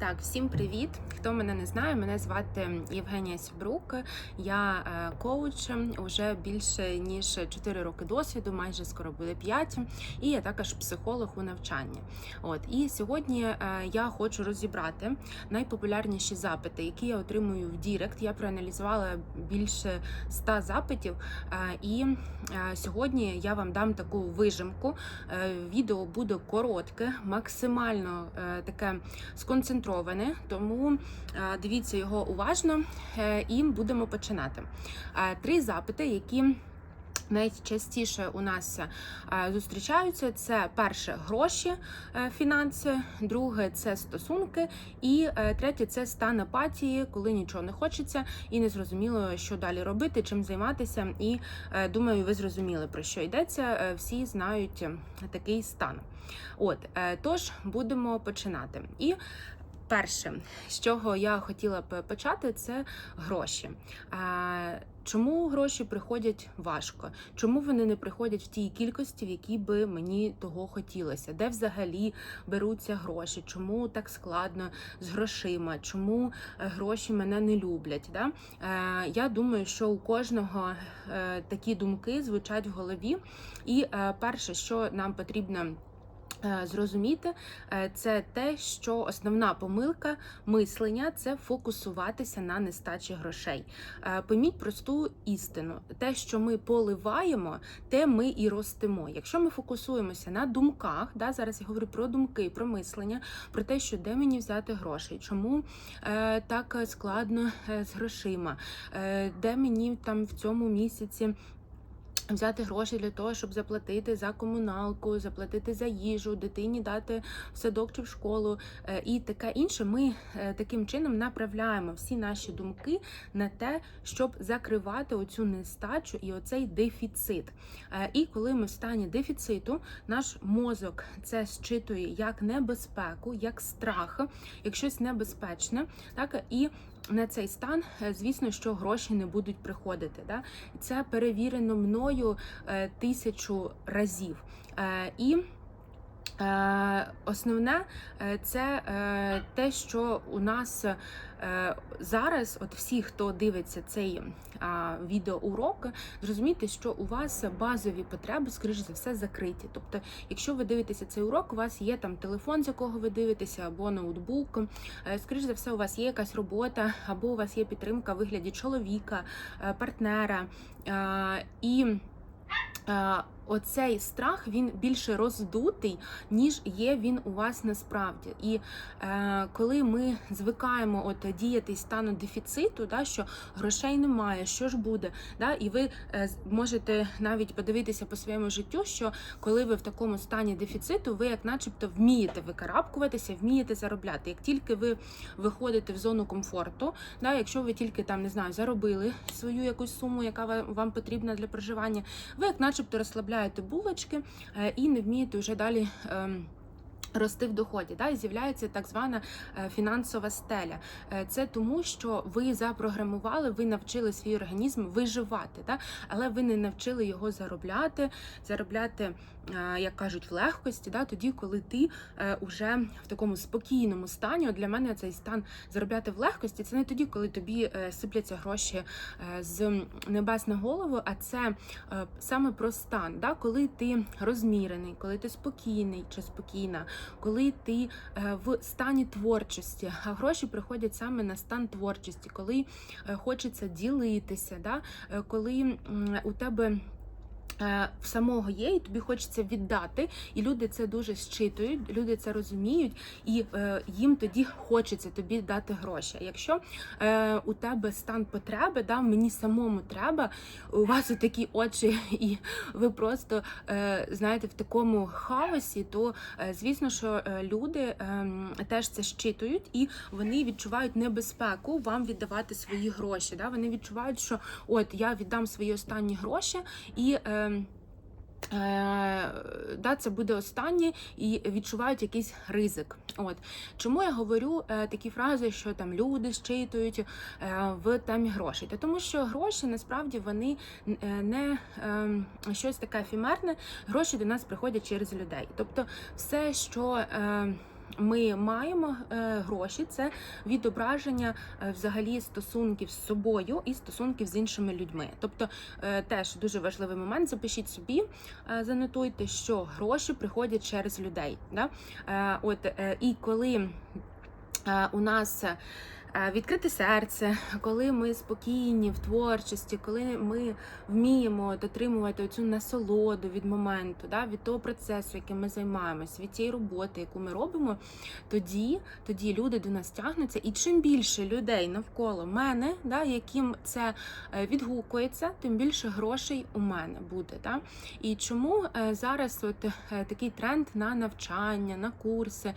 Так, всім привіт! Хто мене не знає, мене звати Євгенія Сібрук. Я е, коуч вже більше ніж 4 роки досвіду, майже скоро буде 5, і я також психолог у навчанні. От і сьогодні е, я хочу розібрати найпопулярніші запити, які я отримую в Дірект. Я проаналізувала більше 100 запитів, е, і сьогодні я вам дам таку вижимку. Відео буде коротке, максимально таке сконцентроване, тому е, дивіться його уважно е, і будемо починати. Е, Три запити, які Найчастіше у нас зустрічаються це перше гроші, фінанси, друге це стосунки, і третє це стан апатії, коли нічого не хочеться і не зрозуміло, що далі робити, чим займатися. І думаю, ви зрозуміли про що йдеться. Всі знають такий стан. От тож будемо починати. І перше, з чого я хотіла б почати, це гроші. Чому гроші приходять важко? Чому вони не приходять в тій кількості, в якій би мені того хотілося? Де взагалі беруться гроші? Чому так складно з грошима? Чому е, гроші мене не люблять? Да? Е, я думаю, що у кожного е, такі думки звучать в голові. І перше, що нам потрібно. Е, Зрозуміти е, це те, що основна помилка мислення це фокусуватися на нестачі грошей. Е, Пойміть просту істину: те, що ми поливаємо, те ми і ростемо. Якщо ми фокусуємося на думках, да, зараз я говорю про думки, про мислення, про те, що де мені взяти грошей, чому е, так складно з грошима, е, де мені там в цьому місяці. Взяти гроші для того, щоб заплатити за комуналку, заплатити за їжу, дитині дати в садок чи в школу е, і таке інше. Ми е, таким чином направляємо всі наші думки на те, щоб закривати оцю нестачу і оцей дефіцит. Е, І коли ми в стані дефіциту, наш мозок це считує як небезпеку, як страх, як щось небезпечне, так і на цей стан, е, звісно, що гроші не будуть приходити. Да? Це перевірено мною е, тисячу разів. Е, і Основне е, це е, те, що у нас е, зараз, от всі, хто дивиться цей відеоурок, зрозумійте, що у вас базові потреби, скоріш за все, закриті. Тобто, якщо ви дивитеся цей урок, у вас є там телефон, з якого ви дивитеся, або ноутбук, е, скоріш за все, у вас є якась робота, або у вас є підтримка в вигляді чоловіка, е, партнера. Е, І е, оцей страх він більше роздутий, ніж є він у вас насправді. І е, коли ми звикаємо от діяти стану дефіциту, да, що грошей немає, що ж буде, да, і ви е, можете навіть подивитися по своєму життю, що коли ви в такому стані дефіциту, ви як начебто вмієте викарабкуватися, вмієте заробляти. Як тільки ви виходите в зону комфорту, да, якщо ви тільки там не знаю, заробили свою якусь суму, яка вам потрібна для проживання, ви як начебто розслабляєте булочки е, і не вмієте вже далі. Рости в доході, да, і з'являється так звана е, фінансова стеля. Е, Це тому, що ви запрограмували, ви навчили свій організм виживати, да, але ви не навчили його заробляти, заробляти, е, як кажуть, в легкості, да, тоді, коли ти вже в такому спокійному стані. От для мене цей стан заробляти в легкості це не тоді, коли тобі сипляться гроші з небес на голову, а це саме про стан, да, коли ти розмірений, коли ти спокійний чи спокійна, коли ти е, в стані творчості, а гроші приходять саме на стан творчості, коли е, хочеться ділитися, да, е, коли у тебе. Е, В самого є, і тобі хочеться віддати, і люди це дуже щитують, люди це розуміють, і е, їм тоді хочеться тобі дати гроші. Якщо е, у тебе стан потреби, да, мені самому треба, у вас такі очі, і ви просто е, знаєте в такому хаосі, то е, звісно, що е, люди ем, теж це щитують, і вони відчувають небезпеку вам віддавати свої гроші. Да? Вони відчувають, що от я віддам свої останні гроші і. Е, да, це буде останнє і відчувають якийсь ризик. От чому я говорю е, такі фрази, що там люди щитують е, в темі грошей? Та тому, що гроші насправді вони е, не е, щось таке ефемерне, гроші до нас приходять через людей. Тобто, все, що е, ми маємо е, гроші, це відображення е, взагалі стосунків з собою і стосунків з іншими людьми. Тобто, е, теж дуже важливий момент. Запишіть собі, занотуйте, що гроші приходять через людей. От і коли у нас. Е, Відкрите серце, коли ми спокійні в творчості, коли ми вміємо дотримувати цю насолоду від моменту, да, від того процесу, яким ми займаємось, від тієї роботи, яку ми робимо, тоді, тоді люди до нас тягнуться. І чим більше людей навколо мене, да, яким це е, відгукується, тим більше грошей у мене буде. Да? І чому е, зараз от такий тренд на навчання, на курси,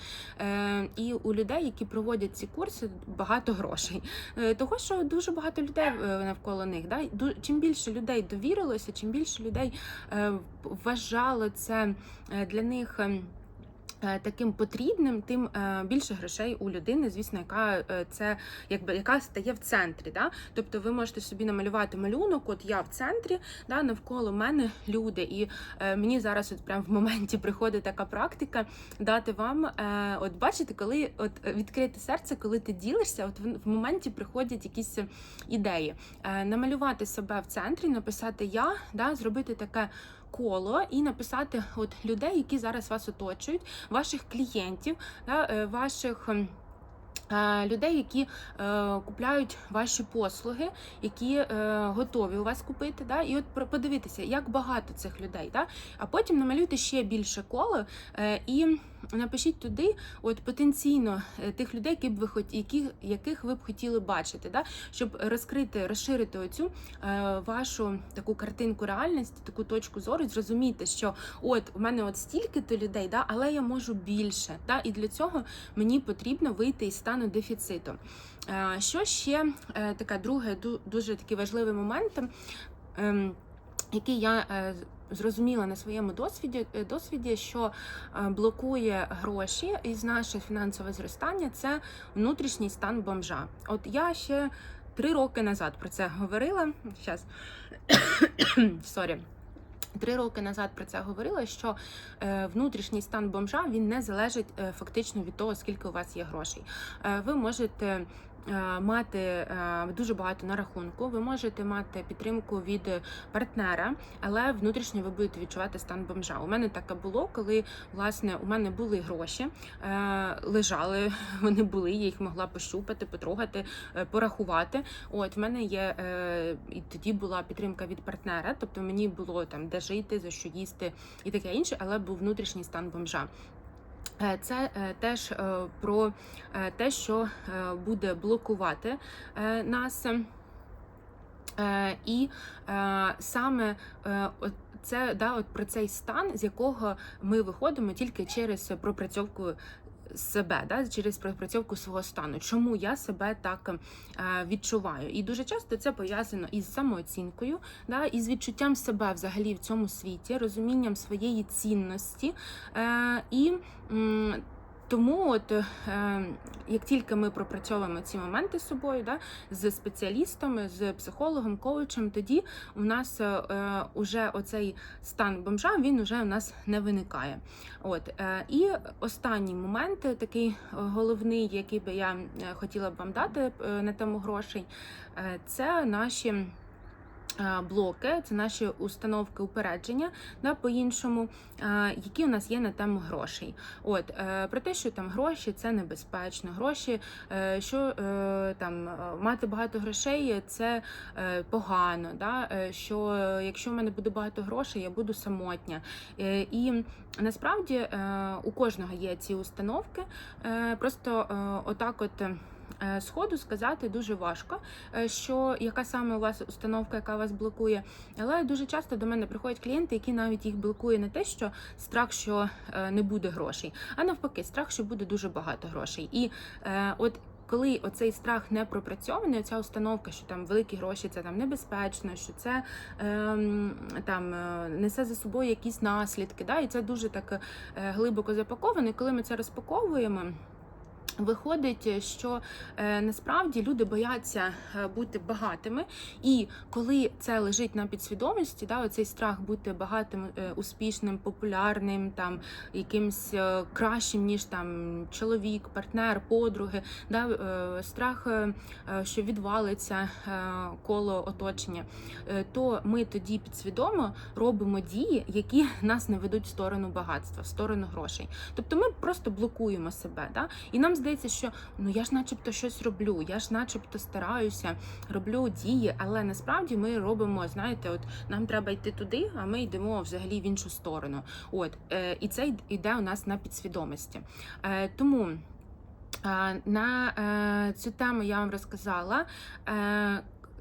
і у людей, які проводять ці курси, багато грошей. Е, Того, що дуже багато людей е, навколо них. Да? Чим більше людей довірилося, чим більше людей е, вважало це для них. Е, Таким потрібним, тим е, більше грошей у людини, звісно, яка е, це якби яка стає в центрі. Да? Тобто ви можете собі намалювати малюнок, от я в центрі, да, навколо мене люди. І мені зараз, от прямо в моменті приходить така практика дати вам, от бачите, коли от відкрите серце, коли ти ділишся, от в, моменті приходять якісь ідеї. Намалювати себе в центрі, написати я, да, зробити таке. Коло і написати от людей, які зараз вас оточують, ваших клієнтів, да, е, ваших людей, які е, купляють ваші послуги, які е, готові у вас купити. Да? І от подивитися, як багато цих людей. Да? А потім намалюйте ще більше коло е, і напишіть туди от потенційно е, тих людей, які б ви хот... які, яких ви б хотіли бачити, да? щоб розкрити, розширити оцю е, вашу таку картинку реальності, таку точку зору, зрозуміти, що от у мене от стільки-то людей, да? але я можу більше. Да? І для цього мені потрібно вийти із стану дефіциту. Е, Що ще е, таке друге, ду- дуже такий важливий момент, ем, який я е, зрозуміла на своєму досвіді, досвіді, що блокує гроші із наше фінансове зростання, це внутрішній стан бомжа. От я ще три роки назад про це говорила. Щас. Сорі. Три роки назад про це говорила, що е, внутрішній стан бомжа він не залежить е, фактично від того, скільки у вас є грошей. Е, ви можете мати е, дуже багато на рахунку, ви можете мати підтримку від партнера, але внутрішньо ви будете відчувати стан бомжа. У мене таке було, коли власне у мене були гроші, е, лежали, вони були, я їх могла пощупати, потрогати, е, порахувати. От в мене є е, і тоді була підтримка від партнера, тобто мені було там де жити, за що їсти і таке інше, але був внутрішній стан бомжа. Е, Це е, теж е, про те, що буде блокувати нас. І саме це да, от про цей стан, з якого ми виходимо тільки через пропрацьовку себе, да, через пропрацьовку свого стану. Чому я себе так е, відчуваю? І дуже часто це пов'язано із самооцінкою, да, із відчуттям себе взагалі в цьому світі, розумінням своєї цінності. Е, і тому, от е, як тільки ми пропрацьовуємо ці моменти з собою, да, з спеціалістами, з психологом, коучем, тоді у нас е, е, уже оцей стан бомжа він уже у нас не виникає. От і останній момент, такий головний, який би я хотіла б вам дати на тему грошей, це наші. Е, Блоки, це наші установки упередження, да, по-іншому, е, які у нас є на тему грошей. От е, про те, що там гроші це небезпечно, гроші, що там мати багато грошей це погано. Да? Що якщо в мене буде багато грошей, я буду самотня. І насправді у кожного є ці установки. Просто отак, от. Е, Сходу сказати дуже важко, е, що яка саме у вас установка, яка вас блокує. Але дуже часто до мене приходять клієнти, які навіть їх блокує не те, що страх, що е, не буде грошей, а навпаки, страх, що буде дуже багато грошей. І от коли оцей страх не пропрацьований, оця установка, що там великі гроші це там небезпечно, що це ем, там е, несе за собою якісь наслідки, да, і це дуже так глибоко запаковано. Коли ми це розпаковуємо. Виходить, що е, насправді люди бояться е, бути багатими, і коли це лежить на підсвідомості, да, оцей страх бути багатим, е, успішним, популярним, там якимсь е, кращим, ніж там чоловік, партнер, подруги, да, е, страх, е, е, що відвалиться е, коло оточення, е, то ми тоді підсвідомо робимо дії, які нас не ведуть в сторону багатства, в сторону грошей. Тобто ми просто блокуємо себе. Да? І нам здається, що ну я ж, начебто, щось роблю, я ж, начебто, стараюся, роблю дії, але насправді ми робимо, знаєте, от нам треба йти туди, а ми йдемо взагалі в іншу сторону. От е, і це йде у нас на підсвідомості. Е, тому. е, На е, цю тему я вам розказала.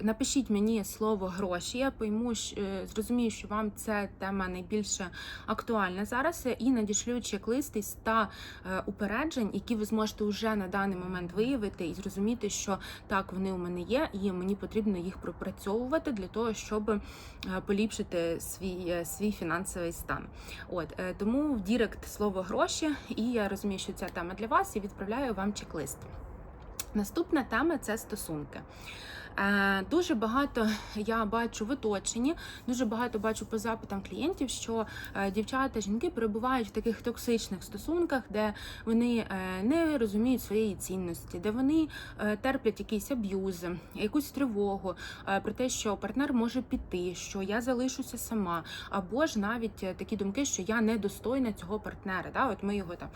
Напишіть мені слово гроші. Я пойму, е, зрозумію, що вам ця тема найбільше актуальна зараз, е, і надішлю чек-лист із 100 е, упереджень, які ви зможете вже на даний момент виявити і зрозуміти, що так вони у мене є, і мені потрібно їх пропрацьовувати для того, щоб поліпшити свій, свій фінансовий стан. От тому в Дірект слово гроші, і я розумію, що ця тема для вас, і відправляю вам чек-лист. Наступна тема це стосунки. Е, Дуже багато я бачу в оточенні, дуже багато бачу по запитам клієнтів, що е, дівчата, жінки перебувають в таких токсичних стосунках, де вони е, не розуміють своєї цінності, де вони терплять якийсь аб'юз, якусь тривогу про те, що партнер може піти, що я залишуся сама, або ж навіть такі думки, що я недостойна цього партнера. Да? От ми його там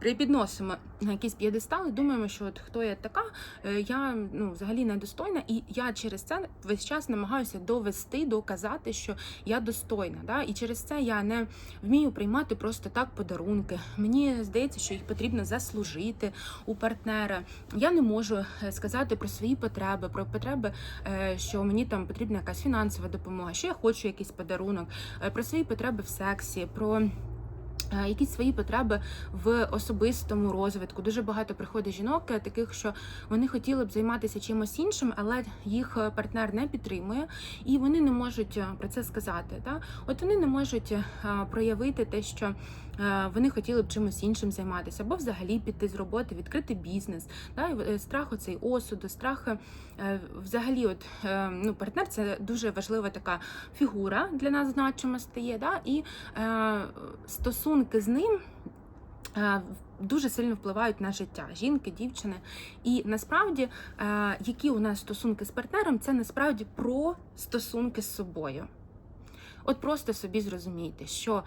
припідносимо на якийсь п'єдестал і думаємо, що от хто я така, е, я ну взагалі недостойна, і я через це весь час намагаюся довести, доказати, що я достойна. Да? І через це я не вмію приймати просто так подарунки. Мені здається, що їх потрібно заслужити у партнера. Я не можу е, сказати про свої потреби, про потреби, е, що мені там потрібна якась фінансова допомога, що я хочу якийсь подарунок, про свої потреби в сексі, про. Е, Якісь свої потреби в особистому розвитку. Дуже багато приходить жінок, е, таких, що вони хотіли б займатися чимось іншим, але їх е, партнер не підтримує, і вони не можуть про це сказати. Та? От вони не можуть проявити те, що вони хотіли б чимось іншим займатися, або взагалі піти з роботи, відкрити бізнес. Да? Е, Страх оцей осуду, страх е, взагалі, от е, ну, партнер це дуже важлива така фігура для нас значима стає. Да? І е, стосунки з ним. е, Дуже сильно впливають на життя жінки, дівчини. І насправді, е, які у нас стосунки з партнером, це насправді про стосунки з собою. От просто собі зрозумійте, що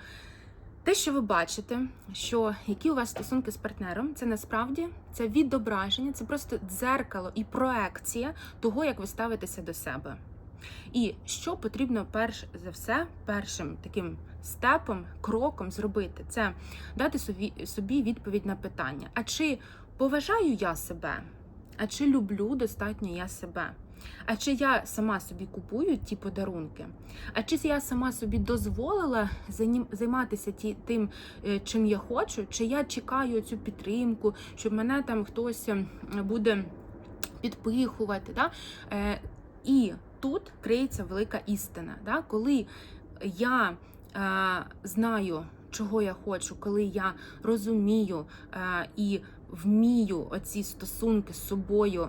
те, що ви бачите, що які у вас стосунки з партнером, це насправді це відображення, це просто дзеркало і проекція того, як ви ставитеся до себе. І що потрібно перш за все, першим таким степом, кроком зробити, це дати собі, відповідь на питання: а чи поважаю я себе? А чи люблю достатньо я себе? А чи я сама собі купую ті подарунки? А чи я сама собі дозволила займатися ті, тим, е, чим я хочу? Чи я чекаю цю підтримку, щоб мене там хтось ем, буде підпихувати? Да? Е, і тут криється велика істина. Да? Коли я е, знаю, чого я хочу, коли я розумію і вмію оці стосунки з собою.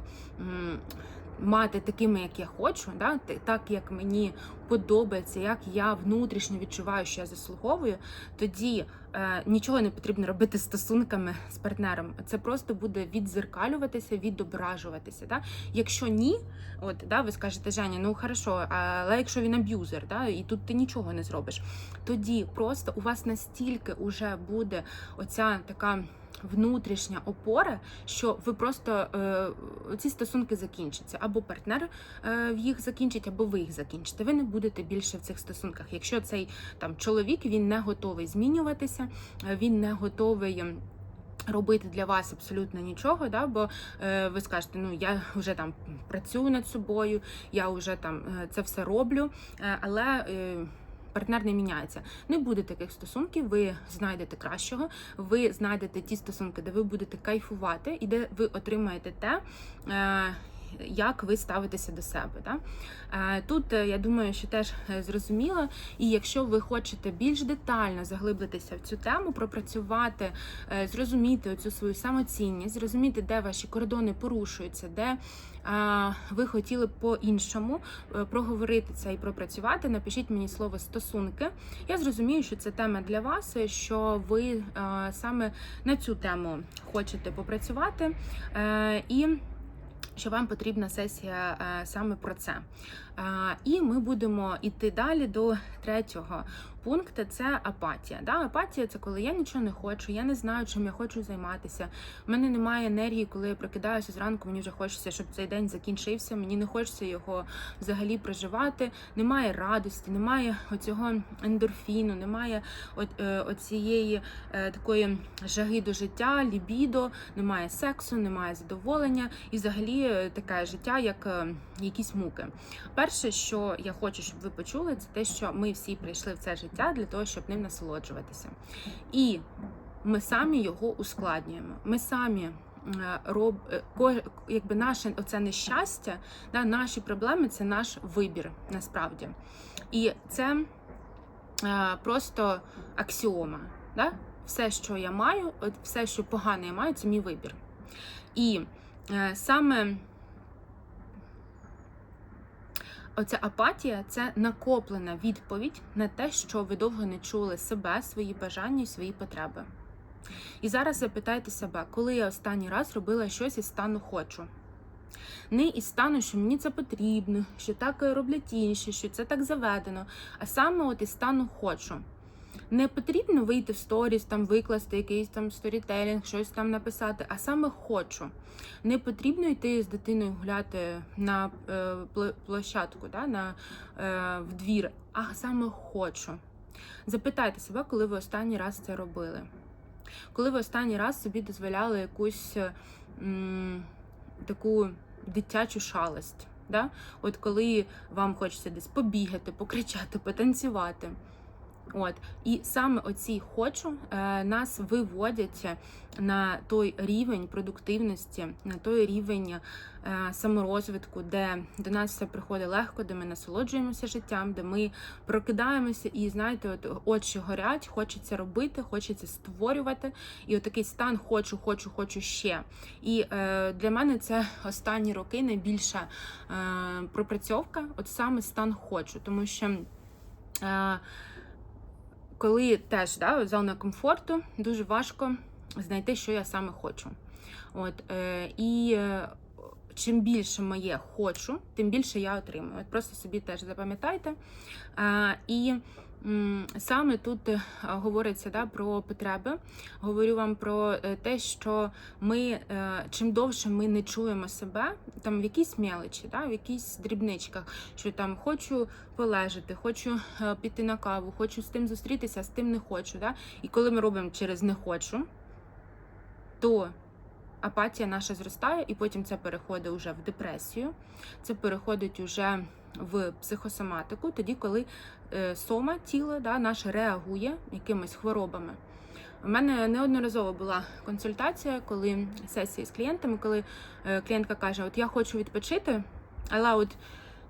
Мати такими, як я хочу, да? так як мені подобається, як я внутрішньо відчуваю, що я заслуговую, тоді е, нічого не потрібно робити стосунками з партнером. Це просто буде відзеркалюватися, відображуватися. Да? Якщо ні, от да, ви скажете, Женя, ну хорошо, але якщо він аб'юзер, да, і тут ти нічого не зробиш, тоді просто у вас настільки уже буде оця така. Внутрішня опора, що ви просто е, ці стосунки закінчаться, або партнер е, їх закінчить, або ви їх закінчите. Ви не будете більше в цих стосунках. Якщо цей там чоловік він не готовий змінюватися, е, він не готовий. Робити для вас абсолютно нічого, да, бо е, ви скажете, ну я вже там працюю над собою, я вже там е, це все роблю, е, але е, партнер не міняється. Не буде таких стосунків, ви знайдете кращого, ви знайдете ті стосунки, де ви будете кайфувати і де ви отримаєте те. Як ви ставитеся до себе. Да? Е, Тут е, я думаю, що теж е, зрозуміло. І якщо ви хочете більш детально заглиблитися в цю тему, пропрацювати, зрозуміти оцю свою самоцінність, зрозуміти, де ваші кордони порушуються, де ви хотіли б по-іншому проговорити це і пропрацювати, напишіть мені слово стосунки. Я зрозумію, що це тема для вас, що ви саме на цю тему хочете попрацювати. І що вам потрібна сесія е, саме про це. Е, І ми будемо йти далі до третього пункту. Це апатія. Да? Апатія це коли я нічого не хочу, я не знаю, чим я хочу займатися. У мене немає енергії, коли я прокидаюся зранку. Мені вже хочеться, щоб цей день закінчився. Мені не хочеться його взагалі проживати. Немає радості, немає оцього ендорфіну, немає е, оцієї е, такої жаги до життя, лібідо, немає сексу, немає задоволення і взагалі е, таке життя, як якісь муки. Перше, що я хочу, щоб ви почули, це те, що ми всі прийшли в це життя для того, щоб ним насолоджуватися. І ми самі його ускладнюємо. Ми самі. е, Роб е, якби наше оце нещастя, да, наші проблеми це наш вибір насправді. І це е, просто аксіома. Да? Все, що я маю, все, що погане я маю, це мій вибір. І саме оця апатія це накоплена відповідь на те, що ви довго не чули себе, свої бажання і свої потреби. І зараз запитайте себе, коли я останній раз робила щось із стану хочу. Не із стану, що мені це потрібно, що так роблять інші, що це так заведено, а саме от із стану хочу. Не потрібно вийти в сторіс, там викласти якийсь там сторітелінг, щось там написати, а саме хочу. Не потрібно йти з дитиною гуляти на е, площадку, да, на, е, в двір, а саме хочу. Запитайте себе, коли ви останній раз це робили. Коли ви останній раз собі дозволяли якусь м, таку дитячу шалость. Да? От коли вам хочеться десь побігати, покричати, потанцювати. От і саме оці хочу е, нас виводять на той рівень продуктивності, на той рівень е, саморозвитку, де до нас все приходить легко, де ми насолоджуємося життям, де ми прокидаємося і знаєте, от очі горять, хочеться робити, хочеться створювати. І от такий стан хочу, хочу, хочу ще. І е, для мене це останні роки найбільша е, пропрацьовка, от саме стан хочу, тому що. Е, коли теж да, зона комфорту, дуже важко знайти, що я саме хочу. От, е, і е, чим більше моє хочу, тим більше я отримую. От просто собі теж запам'ятайте. І саме тут е, говориться да, про потреби. Говорю вам про е, те, що ми е, чим довше ми не чуємо себе, там в якійсь мелочі, да, в якійсь дрібничках, що там хочу полежати, хочу піти на каву, хочу з тим зустрітися, з тим не хочу. Да? І коли ми робимо через не хочу, то апатія наша зростає, і потім це переходить уже в депресію, це переходить уже в психосоматику, тоді, коли е, сома, тіло да, наше реагує якимись хворобами. У мене неодноразово була консультація, коли сесії з клієнтами, коли е, клієнтка каже: От я хочу відпочити, але от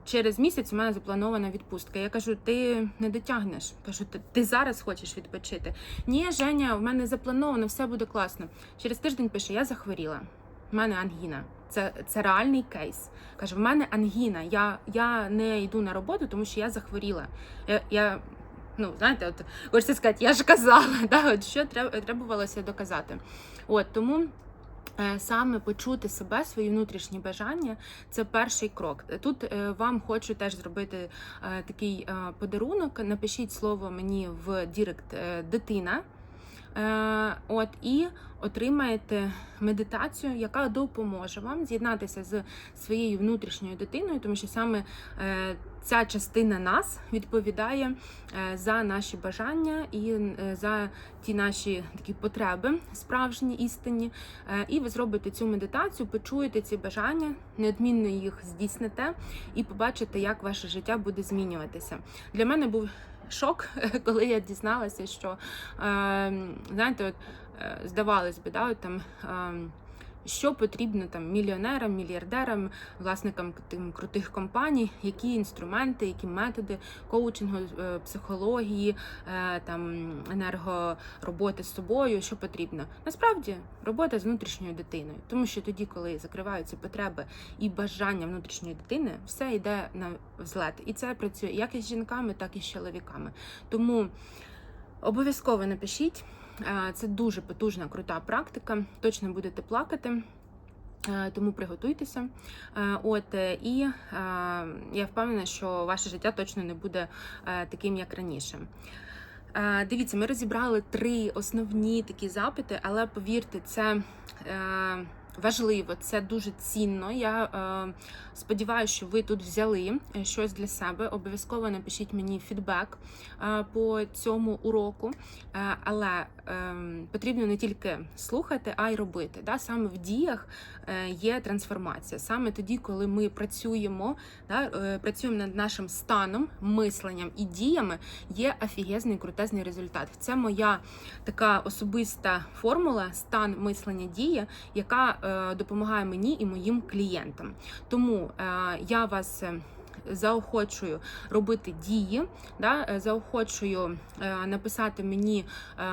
через місяць у мене запланована відпустка. Я кажу, ти не дотягнеш. Кажу, ти, зараз хочеш відпочити. Ні, Женя, в мене заплановано, все буде класно. Через тиждень пише: я захворіла. В мене ангіна. Це, це реальний кейс. Каже, в мене ангіна. Я, я не йду на роботу, тому що я захворіла. Я, я ну, знаєте, от хочеться сказати, я ж казала, да, от що треб- требувалося доказати. От тому. Е, Саме почути себе, свої внутрішні бажання це перший крок. Тут е, вам хочу теж зробити е, такий подарунок. Напишіть слово мені в Дірект дитина. Е, От і отримаєте медитацію, яка допоможе вам з'єднатися з своєю внутрішньою дитиною, тому що саме е, ця частина нас відповідає е, за наші бажання і за ті наші такі потреби, справжні істинні. І ви зробите цю медитацію, почуєте ці бажання, неодмінно їх здійсните і побачите, як ваше життя буде змінюватися. Для мене був шок, коли я дізналася, що е, знаєте, от, е, здавалось би, да, от там. Що потрібно там мільйонерам, мільярдерам, власникам тим крутих компаній, які інструменти, які методи коучингу, е, психології, е, там енергороботи з собою, що потрібно. Насправді робота з внутрішньою дитиною, тому що тоді, коли закриваються потреби і бажання внутрішньої дитини, все йде на взлет. І це працює як із жінками, так і з чоловіками. Тому обов'язково напишіть. Е, Це дуже потужна, крута практика. Точно будете плакати. Е, Тому приготуйтеся. Е, От і я впевнена, що ваше життя точно не буде таким, як раніше. Дивіться, ми розібрали три основні такі запити, але повірте, це важливо, це дуже цінно. Я сподіваюся, що ви тут взяли щось для себе. Обов'язково напишіть мені фідбек по цьому уроку. Але потрібно не тільки слухати, а й робити. Да? Саме в діях е, є трансформація. Саме тоді, коли ми працюємо, да, е, працюємо над нашим станом, мисленням і діями, є офігезний крутезний результат. Це моя така особиста формула стан мислення дії, яка е, допомагає мені і моїм клієнтам. Тому я вас. Заохочую робити дії, да, е, заохочую е, написати мені е,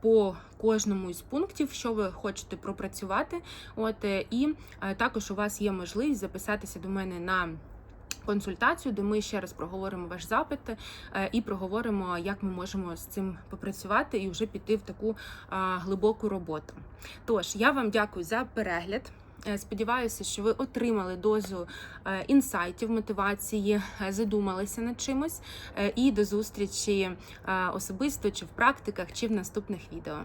по кожному із пунктів, що ви хочете пропрацювати. От і також у вас є можливість записатися до мене на консультацію, де ми ще раз проговоримо ваш запит і проговоримо, як ми можемо з цим попрацювати і вже піти в таку глибоку роботу. Тож я вам дякую за перегляд. Е, Сподіваюся, що ви отримали дозу е, інсайтів, мотивації, е, задумалися над чимось. І до зустрічі особисто чи в практиках, чи в наступних відео.